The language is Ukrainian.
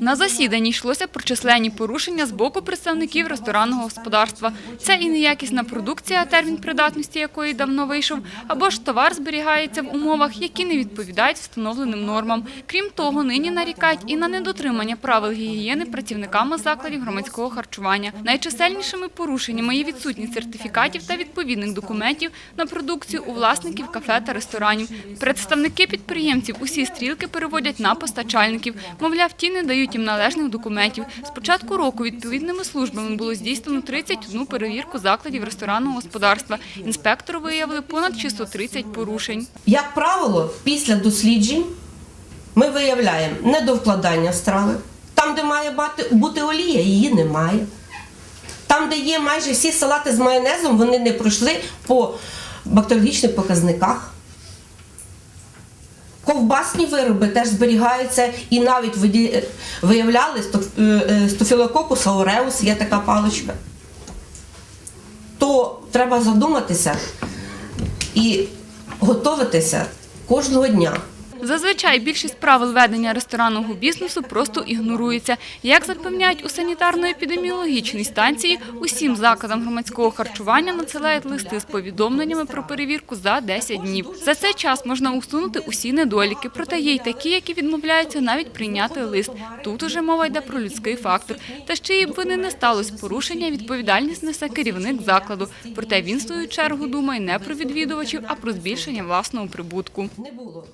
На засіданні йшлося про численні порушення з боку представників ресторанного господарства. Це і неякісна продукція, термін придатності якої давно вийшов, або ж товар зберігається в умовах, які не відповідають встановленим нормам. Крім того, нині нарікають і на недотримання правил гігієни працівниками закладів громадського харчування. Найчисельнішими порушеннями є відсутність сертифікатів та відповідних документів на продукцію у власників кафе та ресторанів. Представники підприємців усі стрілки переводять на постачальників. Мовляв, ті не дають їм належних документів. З початку року відповідними службами було здійснено 31 перевірку закладів ресторанного господарства. Інспектори виявили понад 630 порушень. Як правило, після досліджень ми виявляємо недовкладання страви. Там, де має бути олія, її немає. Там, де є майже всі салати з майонезом, вони не пройшли по бактеріологічних показниках. Ковбасні вироби теж зберігаються і навіть виявляли стоф- е, е, стофілококус ауреус, є така паличка. То треба задуматися і готуватися кожного дня. Зазвичай більшість правил ведення ресторанного бізнесу просто ігнорується. Як запевняють у санітарно-епідеміологічній станції, усім закладам громадського харчування надсилають листи з повідомленнями про перевірку за 10 днів. За цей час можна усунути усі недоліки, проте є й такі, які відмовляються навіть прийняти лист. Тут уже мова йде про людський фактор. Та ще й вини не сталося порушення, відповідальність несе керівник закладу. Проте він, в свою чергу, думає не про відвідувачів, а про збільшення власного прибутку. Не було.